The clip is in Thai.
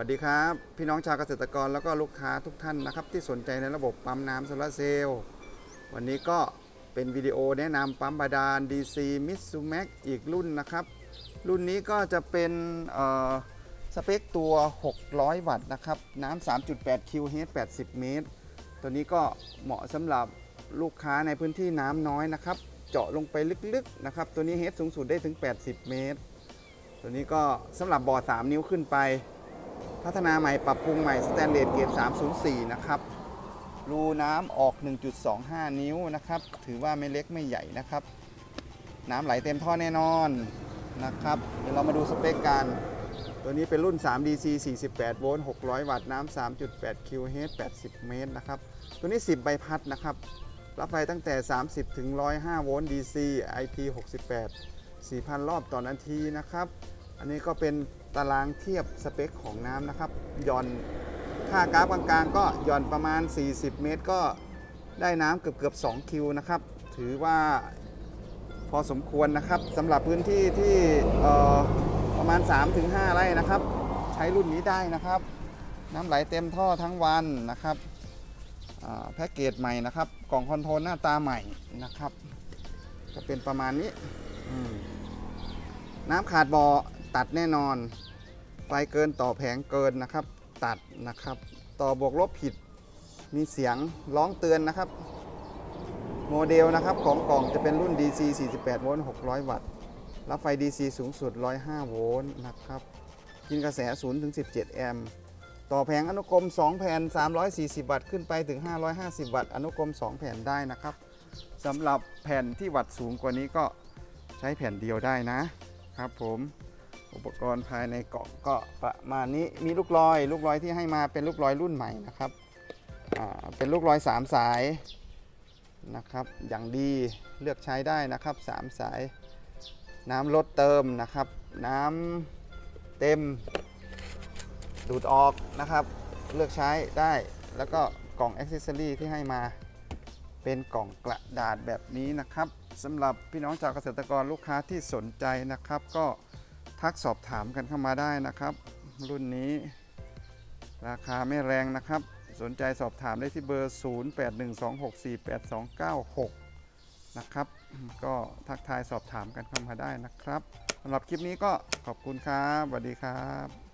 วัสดีครับ พี่น้องชาวเกษตรกรแล้วก็ลูกค้าทุกท่านนะครับ ที่สนใจในระบบปั๊มน้ำโซลาเซลล์วันนี้ก็เป็นวิดีโอแนะนำปั๊มบาดาล DC m i t s u m a x อีกรุ่นนะครับ รุ่นนี้ก็จะเป็นสเปคตัว 600 วัตต์นะครับ น้ำ 3.8 QH 80 เมตร ตัวนี้ก็เหมาะสำหรับลูกค้าในพื้นที่น้ำน้อยนะครับ เจาะลงไปลึกๆนะครับ ตัวนี้เฮดสูงสุดได้ถึง 80 เมตร ตัวนี้ก็สำหรับบ่อ 3 นิ้วขึ้นไป พัฒนาใหม่ปรับปรุงใหม่สแตนเลสเกรด304 นะครับ รูน้ำออก 1.25 นิ้วนะครับ ถือว่าไม่เล็กไม่ใหญ่นะครับ น้ำไหลเต็มท่อแน่นอนนะครับ เดี๋ยวเรามาดูสเปคกัน ตัวนี้เป็นรุ่น 3DC 48 โวลต์ 600 วัตต์ น้ำ 3.8 QH 80 เมตรนะครับ ตัวนี้ 10 ใบพัดนะครับ รับไฟตั้งแต่ 30 ถึง 105 โวลต์ DC IP 68 4,000 รอบต่อนาทีนะครับ อันนี้ก็เป็นตารางเทียบสเปคของน้ำนะครับหย่อนค่ากราฟกลางๆ ก็หย่อนประมาณ 40 เมตร ก็ได้น้ำเกือบเกือบ2คิวนะครับ ถือว่าพอสมควรนะครับสำหรับพื้นที่ที่ประมาณ 3-5 ไร่นะครับ ใช้รุ่นนี้ได้นะครับ น้ำไหลเต็มท่อทั้งวันนะครับแพ็กเกจใหม่นะครับ กล่องคอนโทรลหน้าตาใหม่นะครับ จะเป็นประมาณนี้น้ำขาดบ่อ ตัดแน่นอน ไฟเกินต่อแผงเกินนะครับ ตัดนะครับ ต่อบวกลบผิด มีเสียงร้องเตือนนะครับ โมเดลนะครับของกล่องจะเป็นรุ่น DC 48 โวลต์ 600 วัตต์ รับไฟ DC สูงสุด 105 โวลต์นะครับกินกระแส0ถึง17 แอมป์ต่อแผงอนุกรม 2 แผ่น 340 วัตต์ขึ้นไปถึง 550 วัตต์ อนุกรม 2 แผ่นได้นะครับสำหรับแผ่นที่วัตต์สูงกว่านี้ก็ใช้แผ่นเดียวได้นะครับผม อุปกรณ์ภายในเกล่องก็ประมาณนี้มีลูกลอย ลูกลอยที่ให้มาเป็นลูกลอยรุ่นใหม่นะครับเป็นลูกลอย3สายนะครับ อย่างดีเลือกใช้ได้นะครับ 3 สาย น้ำลดเติมนะครับ น้ำเต็ม ดูดออกนะครับ เลือกใช้ได้แล้วก็กล่องอ c เซสซอรีที่ให้มาเป็นกล่องกระดาษแบบนี้นะครับสำหรับพี่น้องชาวเกษตรกรลูกค้าที่สนใจนะครับก็ ทักสอบถามกันเข้ามาได้นะครับ รุ่นนี้ราคาไม่แรงนะครับ สนใจสอบถามได้ที่เบอร์ 0812648296 นะครับ ก็ทักทายสอบถามกันเข้ามาได้นะครับสำหรับคลิปนี้ก็ขอบคุณครับสวัสดีครับ